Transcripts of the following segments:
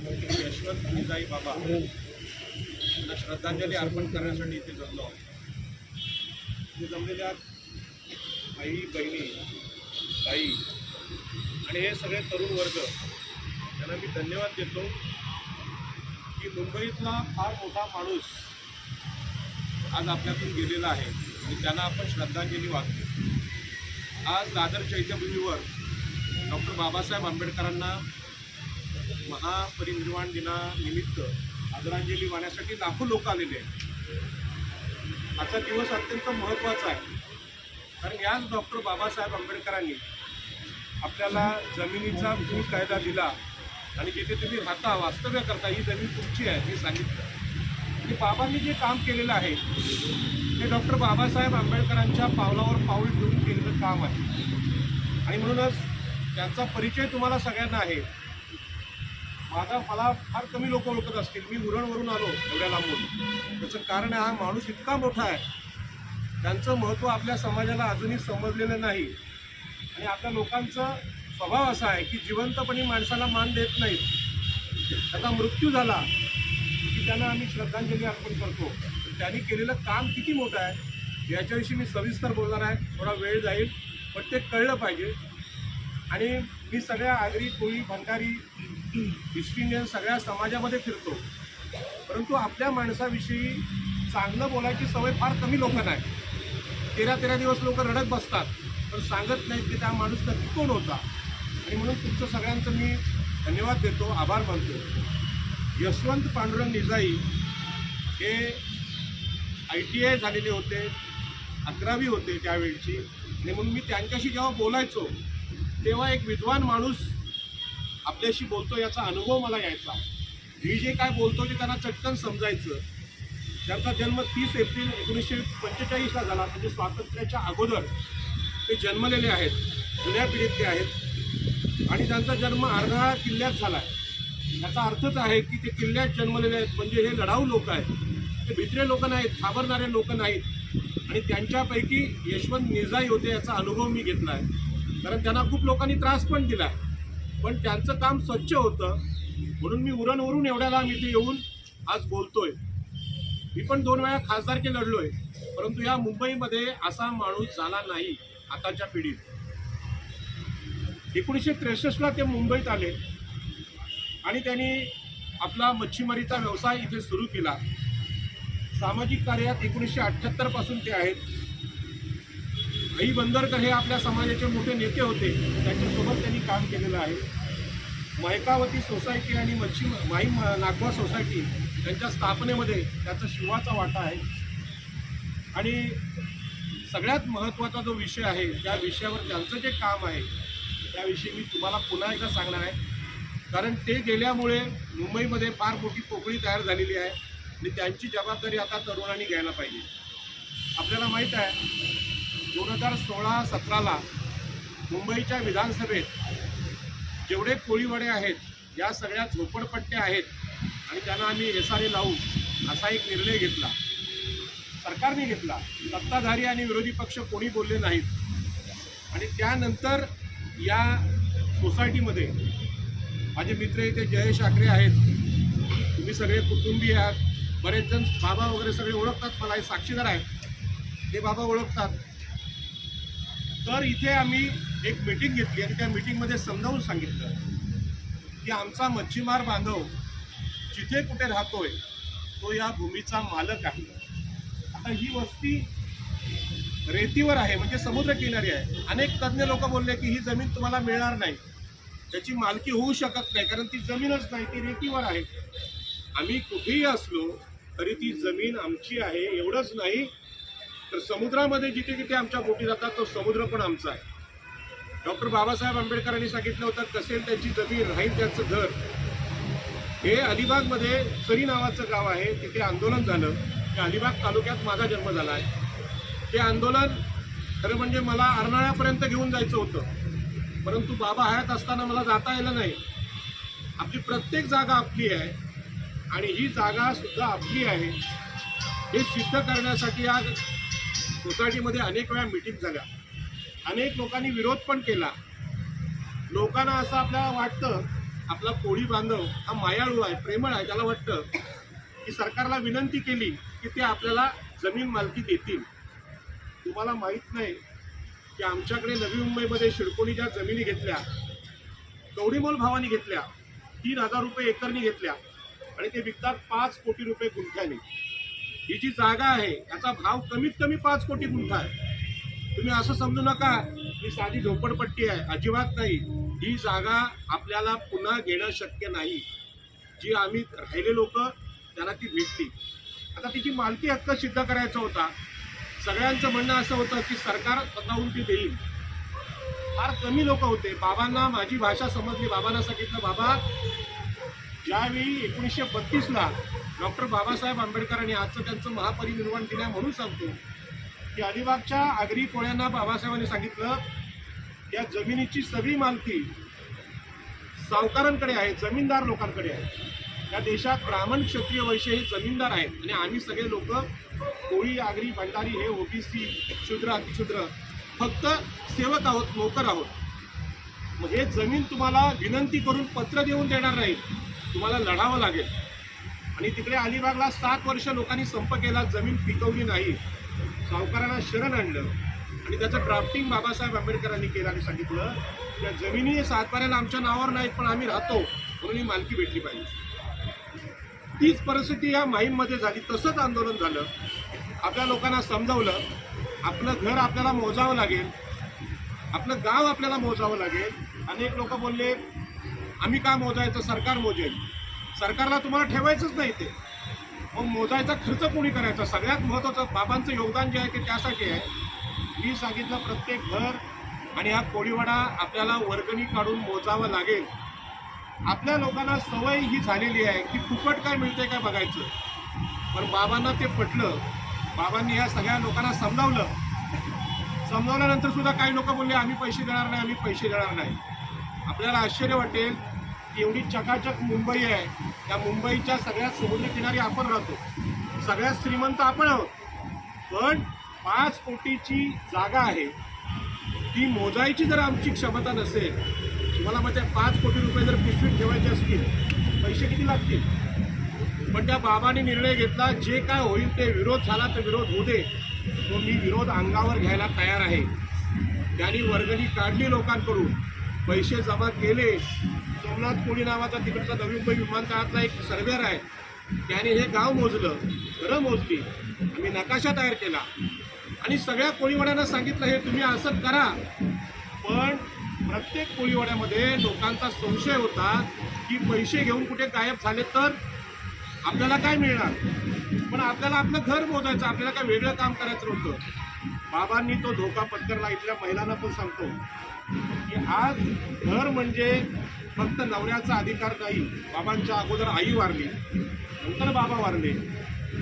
यशवंत निजाई बाबा यांना श्रद्धांजली अर्पण करण्यासाठी इथे जमलो आहोत. इथे जमलेल्या आई बहिणी ताई आणि हे सगळे तरुण वर्ग त्यांना मी धन्यवाद देतो की मुंबईतला फार मोठा माणूस आज आपल्यातून गेलेला आहे आणि त्यांना आपण श्रद्धांजली वागतो आज दादर चैत्यभूमीवर डॉक्टर बाबासाहेब आंबेडकरांना महापरिनिर्वाण दिनानिमित्त आदरांजली वाहण्यासाठी लाखो लोक आलेले आहेत. आजचा दिवस अत्यंत महत्त्वाचा आहे. कारण याच डॉक्टर बाबासाहेब आंबेडकरांनी आपल्याला जमिनीचा भूमी कायदा दिला आणि जिथे तुम्ही राहता वास्तव्य करता ही जमीन तुमची आहे हे सांगितलं. आणि बाबांनी जे काम केलेलं आहे ते डॉक्टर बाबासाहेब आंबेडकरांच्या पावलावर पाऊल ठेवून केलेलं काम आहे. आणि म्हणूनच त्यांचा परिचय तुम्हाला सगळ्यांना आहे. माझा मला फार कमी लोक ओळखत असतील. मी उरणवरून आलो एवढ्या लांबून. त्याचं कारण हा माणूस इतका मोठा आहे. त्यांचं महत्त्व आपल्या समाजाला अजूनही समजलेलं नाही. आणि आपल्या लोकांचा स्वभाव असा आहे की जिवंतपणे माणसाला मान देत नाहीत. त्याचा मृत्यू झाला की त्यांना आम्ही श्रद्धांजली अर्पण करतो. तर त्यांनी केलेलं काम किती मोठं आहे याच्याविषयी मी सविस्तर बोलणार आहे. थोडा वेळ जाईल पण ते कळलं पाहिजे. आणि मी सगळ्या आगरी कोळी भंडारी ईस्ट इंडियन सगळ्या समाजामध्ये फिरतो. परंतु आपल्या माणसाविषयी चांगलं बोलायची सवय फार कमी लोकांना आहे. तेरा तेरा दिवस लोक रडत बसतात पण सांगत नाहीत की त्या माणूस नक्की कोण होता. आणि म्हणून तुमचं सगळ्यांचं मी धन्यवाद देतो आभार मानतो. यशवंत पांडुरंग निजाई हे आय टी आय झालेले होते अकरावी होते त्यावेळची. आणि म्हणून मी त्यांच्याशी जेव्हा बोलायचो तेव्हा एक विद्वान माणूस आपल्याशी बोलतो याचा अनुभव मला यायचा. मी जे काय बोलतो ते त्यांना चटकन समजायचं. त्यांचा जन्म तीस एप्रिल एकोणीसशे पंचेचाळीसला झाला. म्हणजे स्वातंत्र्याच्या अगोदर ते जन्मलेले आहेत. जुन्या पिढीतले आहेत. आणि त्यांचा जन्म अर्धा किल्ल्यात झाला आहे याचा अर्थच आहे की ते किल्ल्यात जन्मलेले आहेत. म्हणजे हे लढाऊ लोक आहेत. ते भित्रे लोक नाहीत घाबरणारे लोक नाहीत. आणि त्यांच्यापैकी यशवंत निजाई होते याचा अनुभव मी घेतला आहे. कारण त्यांना खूप लोकांनी त्रास पण दिला आहे. पण त्यांचं काम स्वच्छ होतं. म्हणून मी उरणवरून एवढ्या लांब इथे येऊन आज बोलतोय. मी पण दोन वेळा खासदारकी लढलोय. परंतु या मुंबईमध्ये असा माणूस झाला नाही आताच्या पिढीत. एकोणीसशे त्रेसष्टला ते मुंबईत आले. आणि त्यांनी आपला मच्छीमारीचा व्यवसाय इथे सुरू केला. सामाजिक कार्यात एकोणीसशे अठ्ठ्याहत्तरपासून ते आहेत. आई बंदरकर हे आपल्या समाजाचे मोठे नेते होते. त्यांच्यासोबत त्यांनी काम केलेलं आहे. मायकावती सोसायटी आणि मच्छी माई नागवा सोसायटी त्यांच्या स्थापनेमध्ये त्याचा शिवाचा वाटा आहे. आणि सगळ्यात महत्त्वाचा जो विषय आहे त्या विषयावर त्यांचं जे काम आहे त्याविषयी मी तुम्हाला पुन्हा एकदा सांगणार आहे. कारण ते गेल्यामुळे मुंबईमध्ये फार मोठी पोकळी तयार झालेली आहे. आणि त्यांची जबाबदारी आता तरुणांनी घ्यायला पाहिजे. आपल्याला माहीत आहे दोन हजार सोळा सतराला मुंबईच्या विधानसभेत जेवढे कोळीवडे आहेत या सगळ्या झोपडपट्ट्या आहेत आणि त्यांना आम्ही एसारे लावू असा एक निर्णय घेतला. सरकारने घेतला. सत्ताधारी आणि विरोधी पक्ष कोणी बोलले नाहीत. आणि त्यानंतर या सोसायटीमध्ये माझे मित्र इथे जयेश आकरे आहेत. तुम्ही सगळे कुटुंबीय आहात. बरेच जण बाबा वगैरे सगळे ओळखतात. मला हे साक्षीदार आहेत. ते बाबा ओळखतात. तर इथे आम्ही एक मीटिंग घेतली आणि त्या मीटिंगमध्ये समजावून सांगितलं की आमचा मच्छीमार बांधव जिथे कुठे राहतोय तो या भूमीचा मालक आहे. आता ही वस्ती रेतीवर आहे म्हणजे समुद्रकिनारी आहे. अनेक तज्ज्ञ लोक बोलले की ही जमीन तुम्हाला मिळणार नाही. त्याची मालकी होऊ शकत नाही कारण ती जमीनच नाही ती रेतीवर आहे. आम्ही कुठेही असलो तरी ती जमीन आमची आहे एवढंच नाही तर समुद्रामध्ये जिथे जिथे आमच्या बोटी जातात तो समुद्र पण आमचा आहे. डॉक्टर बाबासाहेब आंबेडकरांनी सांगितलं होतं कसेल त्याची जमीन राहील त्याचं घर. हे अलिबागमध्ये सरी नावाचं गाव आहे तिथे आंदोलन झालं. त्या अलिबाग तालुक्यात माझा जन्म झाला आहे. ते आंदोलन खरं म्हणजे मला अर्नाळ्यापर्यंत घेऊन जायचं होतं. परंतु बाबा हयात असताना मला जाता आलं नाही. आपली प्रत्येक जागा आपली आहे. आणि ही जागा सुद्धा आपली आहे. हे सिद्ध करण्यासाठी आज सोसायटीमध्ये अनेक वेळा मिटिंग झाल्या. अनेक लोकांनी विरोध पण केला. लोकांना असं आपल्याला वाटतं आपला कोळी बांधव हा मायाळू आहे प्रेमळ आहे त्याला वाटतं की सरकारला विनंती केली की ते आपल्याला जमीन मालकी देतील. तुम्हाला माहीत नाही की आमच्याकडे नवी मुंबईमध्ये शिडकोणी ज्या जमिनी घेतल्या कवडीमोल भावानी घेतल्या तीन हजार रुपये एकरनी घेतल्या आणि ते विकतात पाच कोटी रुपये गुंठ्याने. ही जी जागा आहे याचा भाव कमीत कमी पाच कोटी गुंठा आहे तुम्ही असं समजू नका ही साधी झोपडपट्टी आहे. अजिबात नाही. ही जागा आपल्याला पुन्हा घेणं शक्य नाही. जी आम्ही राहिले लोक त्यांना ती भेटली. आता तिची मालकी हक्क सिद्ध करायचा होता. सगळ्यांचं म्हणणं असं होतं की सरकार स्वतःहून ती देईल. फार कमी लोक होते. बाबांना माझी भाषा समजली. बाबांना सांगितलं बाबा ज्यावेळी एकोणीसशे बत्तीसला डॉक्टर बाबासाहेब आंबेडकरांनी आजचं त्यांचं महापरिनिर्वाण दिन आहे म्हणून सांगतो की अलिबागच्या आगरी कोळ्यांना बाबासाहेबांनी सांगितलं या जमिनीची सगळी मालकी सावकारांकडे आहे जमीनदार लोकांकडे आहे. या देशात ब्राह्मण क्षत्रिय वैश्य हे जमीनदार आहेत आणि आम्ही सगळे लोक कोळी आगरी भंडारी हे ओबीसी शूद्र अतिशूद्र फक्त सेवक आहोत नोकर आहोत. मग हे जमीन तुम्हाला विनंती करून पत्र देऊन देणार नाही. तुम्हाला लढावं लागेल. आणि तिकडे अलिबागला सात वर्ष लोकांनी संप केला जमीन पिकवली नाही. सावकारांना शरण आणलं. आणि त्याचं ड्राफ्टिंग बाबासाहेब आंबेडकरांनी केलं आणि सांगितलं त्या जमिनी सातबाऱ्याला आमच्या नावावर नाहीत पण आम्ही राहतो. म्हणून ही मालकी भेटली पाहिजे. तीच परिस्थिती या माहीममध्ये झाली. तसंच आंदोलन झालं. आपल्या लोकांना समजावलं. आपलं घर आपल्याला मोजावं लागेल. आपलं गाव आपल्याला मोजावं लागेल. अनेक लोक बोलले आम्ही का मोजायचं? सरकार मोजेल. सरकारला तुम्हाला ठेवायचंच नाही ते. मग मोजायचा खर्च कोणी करायचा? सगळ्यात महत्त्वाचं बाबांचं योगदान जे आहे ते त्यासाठी आहे. मी सांगितलं प्रत्येक घर आणि हा कोळीवाडा आपल्याला वर्गणी काढून मोजावं लागेल. आपल्या लोकांना सवय ही झालेली आहे की फुकट काय मिळते काय बघायचं. पण बाबांना ते पटलं. बाबांनी ह्या सगळ्या लोकांना समजावलं. समजावल्यानंतर सुद्धा काही लोक बोलले आम्ही पैसे देणार नाही आम्ही पैसे देणार नाही. आपल्याला आश्चर्य वाटेल एवढी चकाचक मुंबई आहे. त्या मुंबईच्या सगळ्यात समुद्रकिनारी आपण राहतो. सगळ्यात श्रीमंत आपण आहोत. पण पाच कोटीची जागा आहे. ती मोजायची जर आमची क्षमता नसेल तुम्हाला मग त्या पाच कोटी रुपये जर पिशवीत ठेवायचे असतील पैसे किती लागतील? पण त्या बाबाने निर्णय घेतला जे काय होईल ते विरोध झाला तर विरोध होऊ दे. तो मी विरोध अंगावर घ्यायला तयार आहे. त्यांनी वर्गणी काढली लोकांकडून. पैसे जमा केले सोमनाथ कोळी नावाचा तिकडचा नवी मुंबई विमानतळातला एक सर्वेअर आहे. त्याने हे गाव मोजलं घरं मोजली आम्ही नकाशा तयार केला. आणि सगळ्या कोळीवाड्यांना सांगितलं हे तुम्ही असं करा. पण प्रत्येक कोळीवाड्यामध्ये लोकांचा संशय होता की पैसे घेऊन कुठे गायब झाले तर आपल्याला काय मिळणार? पण आपल्याला आपलं घर मोजायचं आपल्याला काय वेगळं काम करायचं होतं बाबांनी तो धोका पत्करला इथल्या महिलांना पण सांगतो. की आज घर म्हणजे फक्त नवऱ्याचा अधिकार नाही बाबांच्या अगोदर आई वारली नंतर बाबा वारले.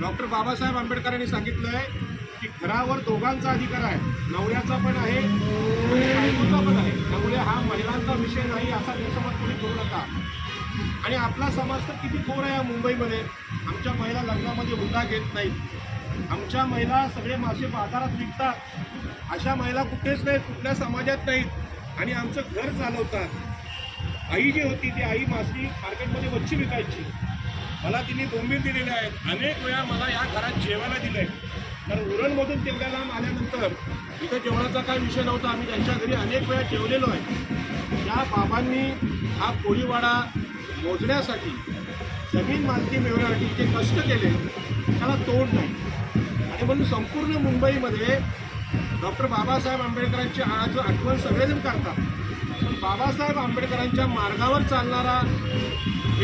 डॉक्टर बाबासाहेब आंबेडकरांनी सांगितलं आहे की घरावर दोघांचा अधिकार आहे नवऱ्याचा पण आहे बायकोचा पण आहे. त्यामुळे हा महिलांचा विषय नाही असा गैरसमज कोणी करू नका. आणि आपला समाज तर किती थोर आहे या मुंबईमध्ये. आमच्या महिला लग्नामध्ये हुंडा घेत नाही आमच्या महिला सगळे मासे बाजारात विकतात. अशा महिला कुठेच नाहीत कुठल्या समाजात नाहीत. आणि आमचं घर चालवतात. आई जी होती ती आई मासळी मार्केटमध्ये मच्छी विकायची. मला तिने बोंबील दिलेले आहेत. अनेक वेळा मला या घरात जेवायला दिलं आहे कारण उरणमधून तेवढ्या लांब आल्यानंतर इथं जेवणाचा काय विषय नव्हता. आम्ही त्यांच्या घरी अनेक वेळा जेवलेलो आहे. त्या बाबांनी हा कोळीवाडा मोजण्यासाठी जमीन मालकी मिळवण्यासाठी जे कष्ट केले त्याला तोड नाही. आणि म्हणून संपूर्ण मुंबईमध्ये डॉक्टर बाबासाहेब आंबेडकरांची आज आठवण सगळेजण करतात. बाबासाहेब आंबेडकरांच्या मार्गावर चालणारा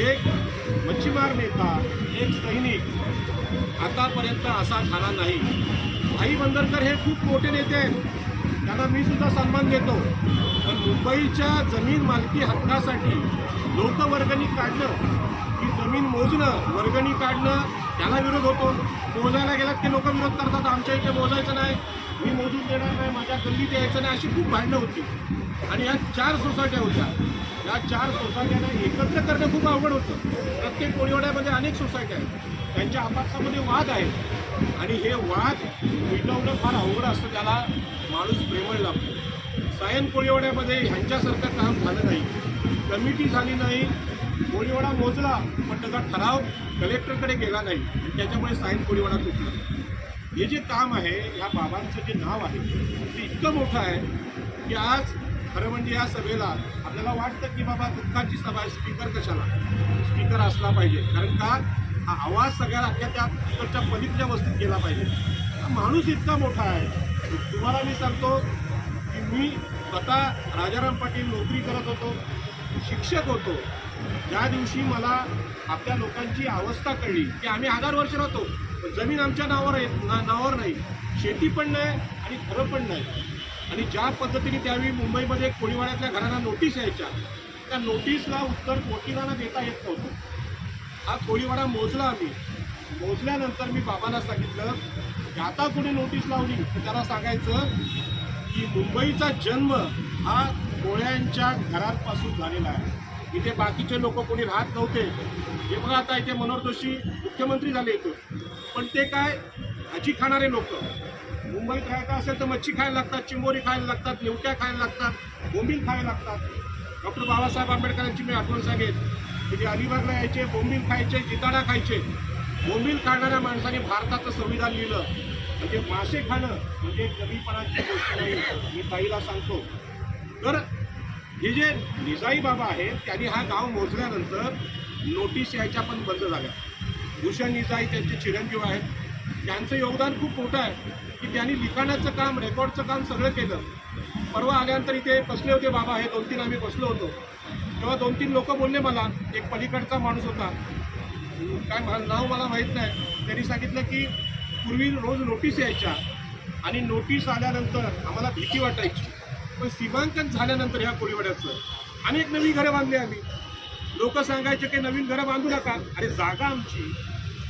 एक मच्छीमार नेता एक सैनिक आतापर्यंत असा झाला नाही. भाई बंदरकर हे खूप मोठे नेते आहेत. त्यांना मी सुद्धा सन्मान देतो. पण मुंबईच्या जमीन मालकी हक्कासाठी लोकवर्गणी काढणं ही जमीन मोजणं वर्गणी काढणं त्याला विरोध होतो. मोजायला गेलात की लोक विरोध करतात. आमच्या इथे मोजायचं नाही. मी मोजून देणार नाही माझ्या गल्लीत यायचं नाही अशी खूप भांडणं होती. आणि ह्या चार सोसायट्या होत्या. या चार सोसायट्यांना एकत्र करणं खूप अवघड होतं. प्रत्येक कोळीवाड्यामध्ये अनेक सोसायट्या आहेत. त्यांच्या आपापसामध्ये वाद आहेत. आणि हे वाद मिटवणं फार अवघड असतं त्याला माणूस प्रेमळ लागतो सायन कोळीवाड्यामध्ये ह्यांच्यासारखं काम झालं नाही. कमिटी झाली नाही. कोळीवाडा मोजला पण त्याचा ठराव कलेक्टरकडे गेला नाही. आणि त्याच्यामुळे साईन कोळीवाडा तुटला. हे जे काम आहे ह्या बाबांचं जे नाव आहे ते इतकं मोठं आहे की आज खरं म्हणजे या सभेला आपल्याला वाटतं की बाबा दुःखाची सभा आहे स्पीकर कशाला? स्पीकर असला पाहिजे. कारण का? हा आवाज सगळ्या अख्ख्या त्या तिकडच्या पलीकडच्या वस्तीत गेला पाहिजे. माणूस इतका मोठा आहे. तुम्हाला मी सांगतो की मी स्वतः राजाराम पाटील नोकरी करत होतो शिक्षक होतो. ज्या दिवशी मला आपल्या लोकांची अवस्था कळली की आम्ही हजार वर्ष राहतो. पण जमीन आमच्या नावावर आहे ना नावावर नाही. शेती पण नाही आणि घरं पण नाही. आणि ज्या पद्धतीने त्यावेळी मुंबईमध्ये कोळीवाड्यातल्या घरांना नोटीस यायच्या त्या नोटीसला उत्तर वकिलांना देता येत नव्हतं. हा कोळीवाडा मोजला आम्ही. मोजल्यानंतर मी बाबांना सांगितलं की आता कुणी नोटीस लावली? तर त्याला सांगायचं की मुंबईचा जन्म हा कोळ्यांच्या घरांपासून झालेला आहे. इथे बाकीचे लोक कोणी राहत नव्हते. हे बघा आता इथे मनोहर जोशी मुख्यमंत्री झाले इथं पण ते काय? भाजी खाणारे लोक. मुंबईत राहायचं असेल तर मच्छी खायला लागतात चिंबोरी खायला लागतात निवट्या खायला लागतात बोंबील खायला लागतात. डॉक्टर बाबासाहेब आंबेडकरांची मी आठवण सांगेन की ते अलिबागला यायचे बोंबील खायचे जिताडा खायचे. बोंबील खाणाऱ्या माणसाने भारताचं संविधान लिहिलं. म्हणजे मासे खाणं म्हणजे कमीपणाची गोष्ट नाही मी ताईला सांगतो. तर हे जे निजाई बाबा आहेत त्यांनी हा गाव मोजल्यानंतर नोटीस यायच्या पण बंद झाल्या. भूषण निजाई त्यांचे चिरंजीव आहेत. त्यांचं योगदान खूप मोठं आहे की त्यांनी लिखाणाचं काम रेकॉर्डचं काम सगळं केलं. परवा आल्यानंतर इथे बसले होते बाबा हे दोन तीन आम्ही बसलो होतो. तेव्हा दोन तीन लोक बोलले मला एक पलीकडचा माणूस होता. काय नाव मला माहीत नाही. त्यांनी सांगितलं की पूर्वी रोज नोटीस यायच्या आणि नोटीस आल्यानंतर आम्हाला भीती वाटायची. पण सीमांकन झाल्यानंतर ह्या कोळीवाड्याचं अनेक नवी घरं बांधली आम्ही. लोक सांगायचे की नवीन घरं बांधू नका. अरे जागा आमची.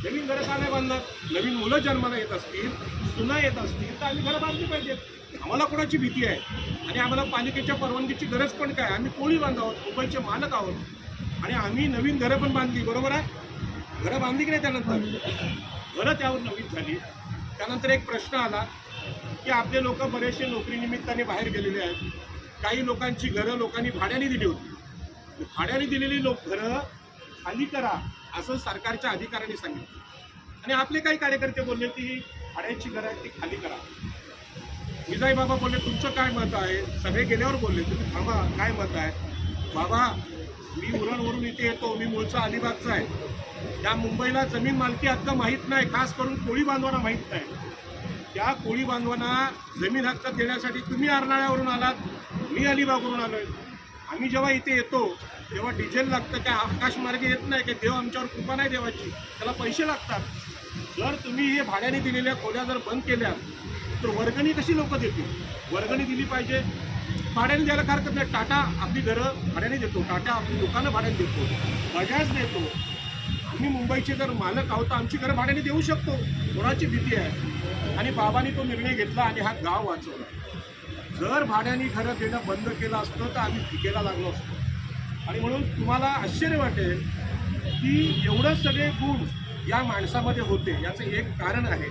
नवीन घरं का नाही बांधणार नवीन मुलं जन्माला येत असतील सुना येत असतील तर आम्ही घरं बांधली पाहिजेत. आम्हाला कोणाची भीती आहे? आणि आम्हाला पालिकेच्या परवानगीची गरज पण काय? आम्ही कोळी बांध आहोत मुंबईचे मालक आहोत. आणि आम्ही नवीन घरं पण बांधली बरोबर आहे? घरं बांधली की नाही त्यानंतर? घरं त्यावर नवीन झाली. त्यानंतर एक प्रश्न आला की आपले लोक बरेचसे नोकरीनिमित्ताने बाहेर गेलेले आहेत. काही लोकांची घरं लोकांनी भाड्याने दिली होती. भाड्याने दिलेली लोक घरं खाली करा. असं सरकारच्या अधिकाऱ्यांनी सांगितलं. आणि आपले काही कार्यकर्ते बोलले की ही भाड्याची घरं ती खाली करा. विजय बाबा बोलले तुमचं काय मत आहे? सगळे गेल्यावर बोलले तुम्ही थांबा काय मत आहे? बाबा मी उरणवरून इथे येतो मी मूळचा अलिबागचा आहे. त्या मुंबईला जमीन मालकी हक्क माहीत नाही खास करून कोळी बांधवांना माहीत नाही. त्या कोळी बांधवांना जमीन हक्क देण्यासाठी तुम्ही अर्नाळ्यावरून आलात मी अलिबागवरून आलोय. आम्ही जेव्हा इथे येतो तेव्हा डिझेल लागतं काय आकाशमार्गे येत नाही की देव आमच्यावर कृपा नाही देवाची त्याला पैसे लागतात. जर तुम्ही हे भाड्याने दिलेल्या खोल्या जर बंद केल्या तर वर्गणी कशी लोक देतील? वर्गणी दिली पाहिजे. भाड्याने द्यायला हरकत नाही. टाटा आपली घरं भाड्याने देतो टाटा आपली दुकानं भाड्याने देतो बजाज देतो. आम्ही मुंबईचे जर मालक आहोत तर आमची घरं भाड्याने देऊ शकतो. कोणाची भीती आहे? आणि बाबांनी तो निर्णय घेतला आणि हा गाव वाचवला. जर भाड्याने घरं देणं बंद केलं असतं तर आम्ही भिकेला लागलो असतो. आणि म्हणून तुम्हाला आश्चर्य वाटेल की एवढं सगळे गुण या माणसामध्ये होते याचं एक कारण आहे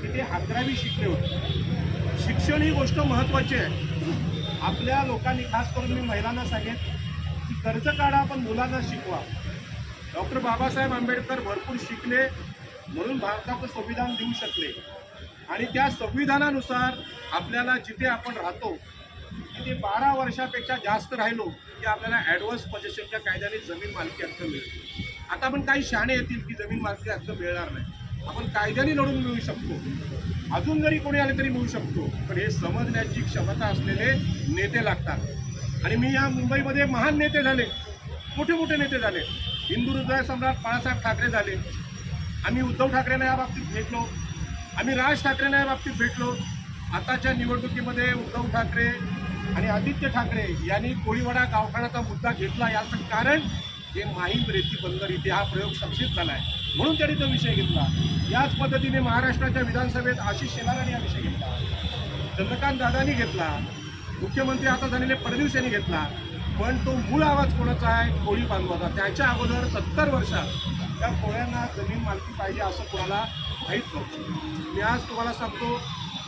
की ते अकरावी शिकले होते. शिक्षण ही गोष्ट महत्त्वाची आहे. आपल्या लोकांनी खास करून मी महिलांना सांगेन की कर्ज काढा पण मुलांना शिकवा. डॉक्टर बाबासाहेब आंबेडकर भरपूर शिकले म्हणून भारताचं संविधान देऊ शकले. आणि त्या संविधानानुसार आपल्याला जिथे आपण राहतो तिथे बारा वर्षापेक्षा जास्त राहिलो की आपल्याला ॲडव्हान्स पोझिशनच्या कायद्याने जमीन मालकी हक्क मिळेल. आता आपण काही शहाणे येतील की जमीन मालकी हक्क मिळणार नाही. आपण कायद्याने लढून मिळू शकतो. अजून जरी कोणी आले तरी मिळू शकतो. पण हे समजण्याची क्षमता असलेले नेते लागतात. आणि मी या मुंबईमध्ये महान नेते झाले. मोठे मोठे नेते झाले. हिंदू हृदय सम्राट बाळासाहेब ठाकरे झाले. आम्ही उद्धव ठाकरेंना या बाबतीत भेटलो. आम्ही राज ठाकरेंना या बाबतीत भेटलो. आताच्या निवडणुकीमध्ये उद्धव ठाकरे आणि आदित्य ठाकरे यांनी कोळीवाडा गावखाण्याचा मुद्दा घेतला याचं कारण हे माहीम रेती बंदर इथे हा प्रयोग सक्सेस झाला आहे. म्हणून त्यांनी तो विषय घेतला. याच पद्धतीने महाराष्ट्राच्या विधानसभेत आशिष शेलार यांनी हा विषय घेतला. चंद्रकांत दादांनी घेतला. मुख्यमंत्री आता झालेले फडणवीस यांनी घेतला. पण तो मूळ आवाज कोणाचा आहे? कोळी बांधवाचा. त्याच्या अगोदर सत्तर वर्षात त्या कोळ्यांना जमीन मालकी पाहिजे असं कोणाला माहीत नव्हतं. मी आज तुम्हाला सांगतो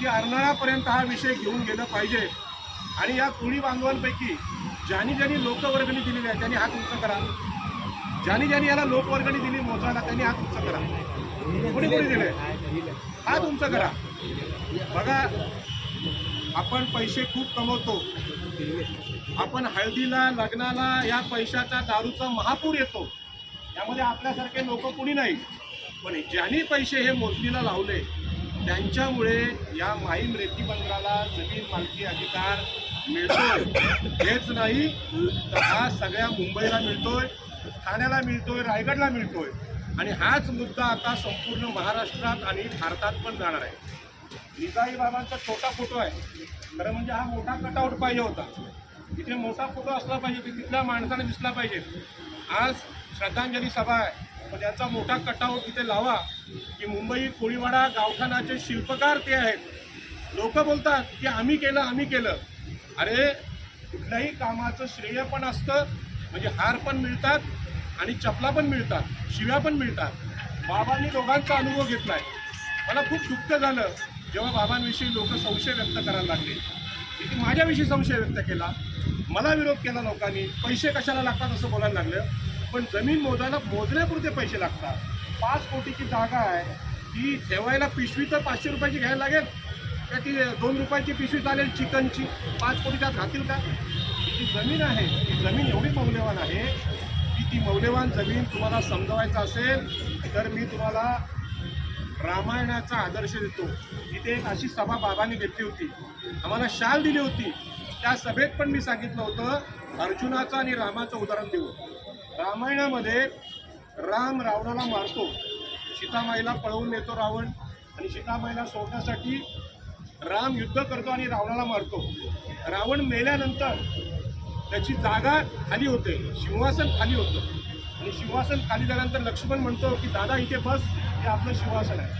की अर्नाळापर्यंत हा विषय घेऊन गेलं पाहिजे. आणि या कोळी बांधवांपैकी ज्यांनी ज्यांनी लोकवर्गणी दिलेली आहे त्यांनी हात उंच करा. ज्यांनी ज्यांनी याला लोकवर्गणी दिली मोजायला त्यांनी हात उंच करा. कोणी कोणी दिले हात उंच करा. बघा आपण पैसे खूप कमवतो. आपण हळदीला लग्नाला या पैशाचा दारूचा महापूर येतो. त्यामध्ये आपल्यासारखे लोक कुणी नाही. पण ज्यांनी पैसे हे मोजणीला लावले त्यांच्यामुळे या माहीम रेती बंदराला जमीन मालकी अधिकार मिळतोय. हेच नाही तर हा सगळ्या मुंबईला मिळतोय ठाण्याला मिळतोय रायगडला मिळतोय. आणि हाच मुद्दा आता संपूर्ण महाराष्ट्रात आणि भारतात पण जाणार आहे. निजाई बाबांचा छोटा फोटो आहे. खरं म्हणजे हा मोठा कटआउट पाहिजे होता. इथे मोठा फोटो असला पाहिजे की तिथल्या माणसाने दिसला पाहिजे. आज श्रद्धांजली सभा आहे. पण याचा मोठा कटआउट इथे लावा की मुंबई कोळीवाडा गावठाणाचे शिल्पकार ते आहेत. लोक बोलतात की आम्ही केलं आम्ही केलं. अरे कुठल्याही कामाचं श्रेय पण असतं म्हणजे हार पण मिळतात आणि चपला पण मिळतात शिव्या पण मिळतात. बाबांनी दोघांचा अनुभव घेतला आहे मला खूप दुःख झालं जेव्हा बाबांविषयी लोक संशय व्यक्त करायला लागले. की माझ्याविषयी संशय व्यक्त केला. मला विरोध केला लोकांनी. पैसे कशाला लागतात असं बोलायला लागलं. पण जमीन मोजायला मोजण्यापुरते पैसे लागतात. पाच कोटीची जागा आहे. ती ठेवायला पिशवी तर पाचशे रुपयाची घ्यायला लागेल. का ती दोन रुपयाची पिशवी चालेल चिकनची? पाच कोटी त्यात घातील का? ती जी जमीन आहे. ती जमीन एवढी मौल्यवान आहे की ती मौल्यवान जमीन तुम्हाला समजवायचं असेल तर मी तुम्हाला रामायणाचा आदर्श देतो. तिथे एक अशी सभा बाबांनी घेतली होती. आम्हाला शाल दिली होती. त्या सभेत पण मी सांगितलं होतं अर्जुनाचं आणि रामाचं उदाहरण देऊ रामायणामध्ये राम रावणाला मारतो. सीतामाईला पळवून नेतो रावण आणि सीतामाईला सोडण्यासाठी राम युद्ध करतो आणि रावणाला मारतो. रावण मेल्यानंतर त्याची जागा खाली होते. सिंहासन खाली होतं. आणि सिंहासन खाली झाल्यानंतर लक्ष्मण म्हणतो की दादा इथे बस. हे आपलं सिंहासन आहे.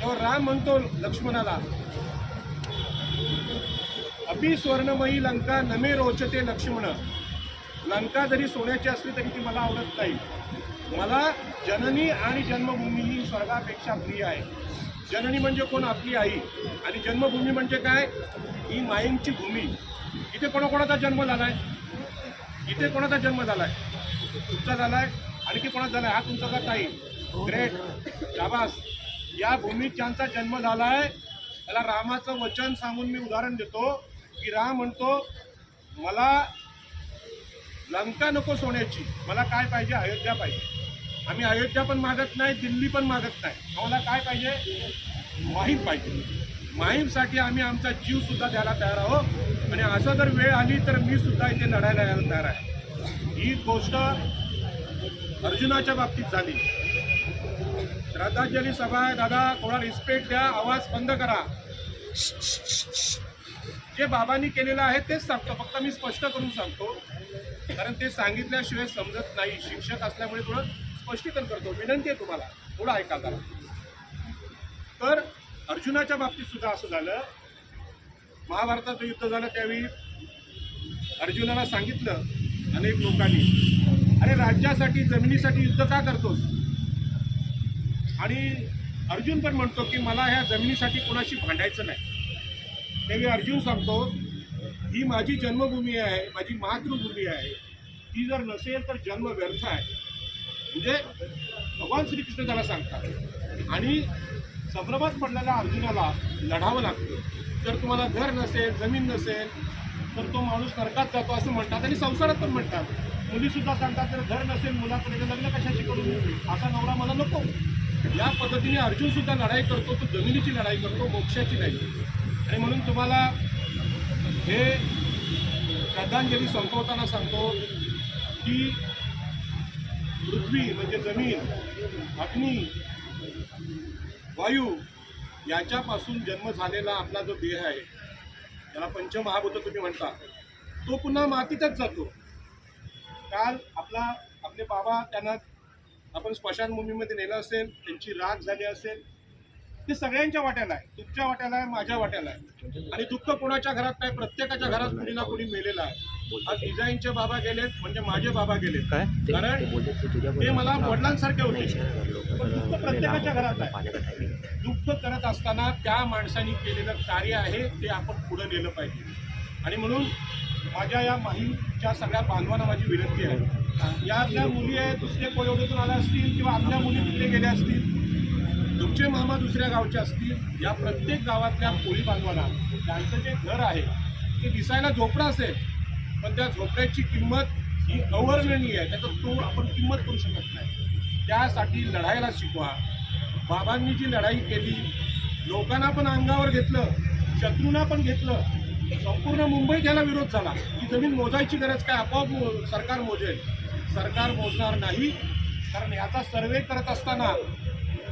तेव्हा राम म्हणतो लक्ष्मणाला अभि स्वर्णमयी लंका नमे रोचते लक्ष्मण. लंका जरी सोन्याची असली तरी ती मला आवडत नाही. मला जननी आणि जन्मभूमी ही स्वर्गापेक्षा प्रिय आहे. जननी म्हणजे कोण? आपली आई. आणि जन्मभूमी म्हणजे काय? ही माईंची भूमी. इथे कोणाकोणाचा जन्म झालाय? इथे कोणाचा जन्म झालाय? तुमचा झालाय. आणखी कोणाचा झालाय? हा तुमचा का ताई ग्रेट. शाबास. या भूमीत ज्यांचा जन्म झालाय. त्याला रामाचं वचन सांगून मी उदाहरण देतो. की राम म्हणतो मला लंका नको सोन्याची. मला काय पाहिजे? अयोध्या पाहिजे. आम्ही अयोध्या पण मागत नाही दिल्ली पण मागत नाही. आम्हाला काय पाहिजे? माहीम पाहिजे. माहीमसाठी आम्ही आमचा जीव सुद्धा द्यायला तयार आहोत. आणि असं जर वेळ आली तर मी सुद्धा इथे लढायला यायला तयार आहे. ही गोष्ट अर्जुनाच्या बाबतीत झाली. श्रद्धांजली सभा आहे दादा. थोडा रिस्पेक्ट द्या. आवाज बंद करा. जे बाबांनी केलेलं आहे तेच सांगतो. फक्त मी स्पष्ट करून सांगतो. कारण ते सांगितल्याशिवाय समजत नाही. शिक्षक असल्यामुळे थोडं स्पष्टीकरण करतो. विनंती आहे तुम्हाला. थोडं ऐका जरा. तर अर्जुनाच्या बाबतीत सुद्धा असं झालं. महाभारताचं युद्ध झालं त्यावेळी. अर्जुनाला सांगितलं अनेक लोकांनी अरे राज्यासाठी जमिनीसाठी युद्ध का करतोस? आणि अर्जुन पण म्हणतो की मला ह्या जमिनीसाठी कोणाशी भांडायचं नाही. त्यावेळी अर्जुन सांगतो ही माझी जन्मभूमी आहे माझी मातृभूमी आहे. ती जर नसेल तर जन्म व्यर्थ आहे. म्हणजे भगवान श्रीकृष्ण त्याला सांगतात. आणि संभ्रमात पडलेल्या अर्जुनाला लढावं लागतं. जर तुम्हाला घर नसेल जमीन नसेल तर तो माणूस नरकात जातो असं म्हणतात आणि संसारात पण म्हणतात. मुलीसुद्धा सांगतात जर घर नसेल मुलाकडे तर लग्न कशाची करून असा नवरा मला नको. या पद्धतीने अर्जुनसुद्धा लढाई करतो तो जमिनीची लढाई करतो मोक्षाची नाही. आणि म्हणून तुम्हाला हे श्रद्धांजली संपवताना सांगतो की पृथ्वी म्हणजे जमीन अग्नी वायू याच्यापासून जन्म झालेला आपला जो देह आहे त्याला पंचमहाभूत तुम्ही म्हणता तो पुन्हा मातीतच जातो. काल आपला आपले बाबा त्यांना आपण स्मशानभूमीमध्ये नेलं असेल त्यांची राग झाली असेल ते सगळ्यांच्या वाट्याला आहे. तुमच्या वाट्याला आहे माझ्या वाट्याला आहे. आणि दुःख कोणाच्या घरात नाही प्रत्येकाच्या घरात कुणी ना कुणी मेलेलं आहे. आज डिझाईनचे बाबा गेलेत म्हणजे माझे बाबा गेलेत. कारण ते मला वडिलांसारखे होते. पण दुःख प्रत्येकाच्या घरात आहे. दुःख करत असताना त्या माणसाने केलेलं कार्य आहे ते आपण पुढे नेलं पाहिजे. आणि म्हणून माझ्या या माहीमच्या सगळ्या बांधवांना माझी विनंती आहे. या आपल्या मुली आहेत दुसऱ्या कोयवडीतून आल्या असतील किंवा आपल्या मुली तिकडे गेल्या असतील तुमचे मामा दुसऱ्या गावचे असतील या प्रत्येक गावातल्या कोळी बांधवांना त्यांचं जे घर आहे ते दिसायला झोपडं असेल पण त्या झोपड्याची किंमत ही गव्हर्नमेंटनी आहे. त्याचं तो आपण किंमत करू शकत नाही. त्यासाठी लढायला शिकवा. बाबांनी जी लढाई केली लोकांना पण अंगावर घेतलं शत्रूंना पण घेतलं संपूर्ण मुंबईत याला विरोध झाला. ही जमीन मोजायची गरज काय आपोआप सरकार मोजेल. सरकार मोजणार नाही कारण याचा सर्वे करत असताना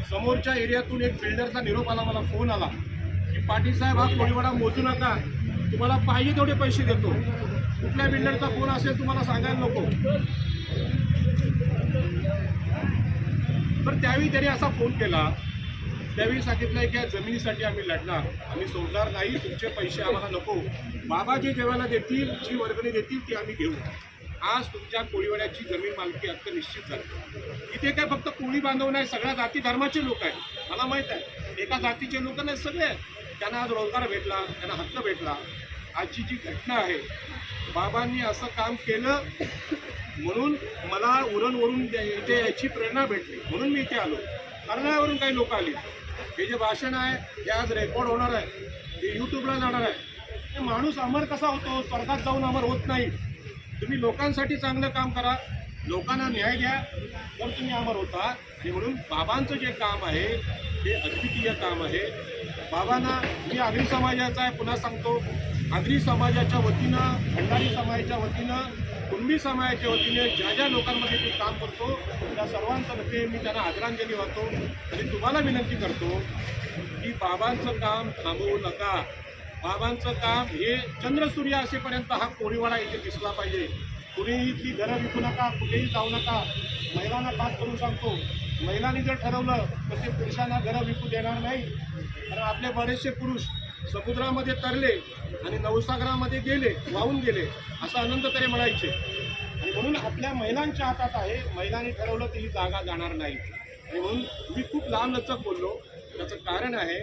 समोरच्या एरियातून एक बिल्डरचा निरोप आला मला फोन आला की पाटील साहेब हा कोळीवाडा मोजू नका. तुम्हाला पाहिजे तेवढे पैसे देतो. कुठल्या बिल्डरचा फोन असेल तुम्हाला सांगायला नको. तर त्यावेळी त्यांनी असा फोन केला. त्यावेळी सांगितलं की या जमिनीसाठी आम्ही लढणार. आम्ही सोडणार नाही. तुमचे पैसे आम्हाला नको. बाबा जे जेवायला देतील जी वर्गणी देतील ती आम्ही घेऊ. आज तुमच्या कोळीवाड्याची जमीन मालकी हक्क निश्चित झाली. इथे काय फक्त कोळी बांधव नाही सगळ्या जाती धर्माचे लोक आहेत. मला माहीत आहे एका जातीचे लोक नाही सगळे आहेत. त्यांना आज रोजगार भेटला त्यांना हक्क भेटला. आजची जी घटना आहे बाबांनी असं काम केलं म्हणून मला उरणवरून इथे याची प्रेरणा भेटली. म्हणून मी इथे आलो. कर्नाळ्यावरून काही लोक आली. हे जे भाषण आहे हे आज रेकॉर्ड होणार आहे. ते यूट्यूबला जाणार आहे. माणूस अमर कसा होतो? स्वर्गात जाऊन अमर होत नाही. तुम्ही लोकांसाठी चांगलं काम करा लोकांना न्याय द्या तर तुम्ही अमर होता. आणि म्हणून बाबांचं जे काम आहे हे अद्वितीय काम आहे. बाबांना मी आगरी समाजाचा आहे पुन्हा सांगतो. आगरी समाजाच्या वतीनं भंडारी समाजाच्या वतीनं कुणबी समाजाच्या वतीने ज्या ज्या लोकांमध्ये मी काम करतो त्या सर्वांतर्फे मी त्यांना आदरांजली वाहतो. आणि तुम्हाला विनंती करतो की बाबांचं काम थांबवू नका. बाबांचं काम हे चंद्रसूर्य असेपर्यंत हा कोळीवाडा इथे दिसला पाहिजे. कुणीही ती घरं विकू नका कुठेही जाऊ नका. महिलांना खास करून सांगतो महिलांनी जर ठरवलं तर ते पुरुषांना घरं विकू देणार नाही. कारण आपले बरेचसे पुरुष समुद्रामध्ये तरले आणि नवसागरामध्ये गेले वाहून गेले असं अनंत तरी म्हणायचे आणि म्हणून आपल्या महिलांच्या हातात आहे महिलांनी ठरवलं ती ही जागा जाणार नाही. आणि म्हणून मी खूप लांब लचक बोललो. त्याचं कारण आहे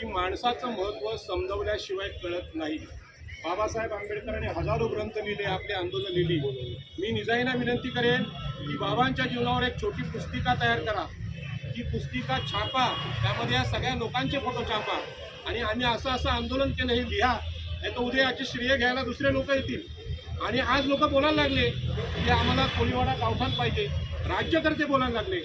की माणसाचं महत्त्व समजवल्याशिवाय कळत नाही. बाबासाहेब आंबेडकरांनी हजारो ग्रंथ लिहिले आपले आंदोलन लिहिली. मी निजाईना विनंती करेन की बाबांच्या जीवनावर एक छोटी पुस्तिका तयार करा. ती पुस्तिका छापा. त्यामध्ये या सगळ्या लोकांचे फोटो छापा. आणि आम्ही असं असं आंदोलन केलं हे लिहा. नाही तर उद्या याचे श्रेय घ्यायला दुसरे लोक येतील. आणि आज लोक बोलायला लागले की आम्हाला कोळीवाडा गावठाण पाहिजे. राज्यकर्ते बोलायला लागले.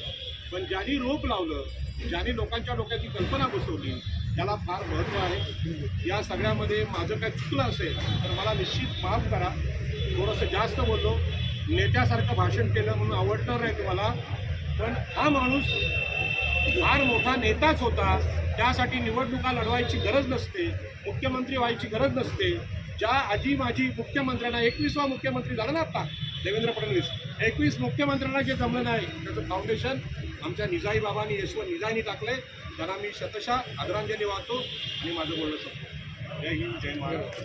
पण ज्यांनी रोप लावलं ज्यांनी लोकांच्या डोक्याची कल्पना बसवली त्याला फार महत्त्व आहे. या सगळ्यामध्ये माझं काय चुकलं असेल तर मला निश्चित माफ करा. थोडंसं जास्त बोललो. नेत्यासारखं भाषण केलं म्हणून आवडणार नाही तुम्हाला. पण हा माणूस फार मोठा नेताच होता. त्यासाठी निवडणुका लढवायची गरज नसते मुख्यमंत्री व्हायची गरज नसते. ज्या आजी माझी मुख्यमंत्र्यांना एकवीसवा मुख्यमंत्री झाला ना आता देवेंद्र फडणवीस एकवीस मुख्यमंत्र्यांना जे जमलं नाही त्याचं फाउंडेशन आमच्या निजाई बाबांनी यशवंत निजाईनी टाकले त्यांना मी शतशः आदरांजली वाहतो आणि माझं बोलणं सांगतो जय हिंद जय महाराष्ट्र.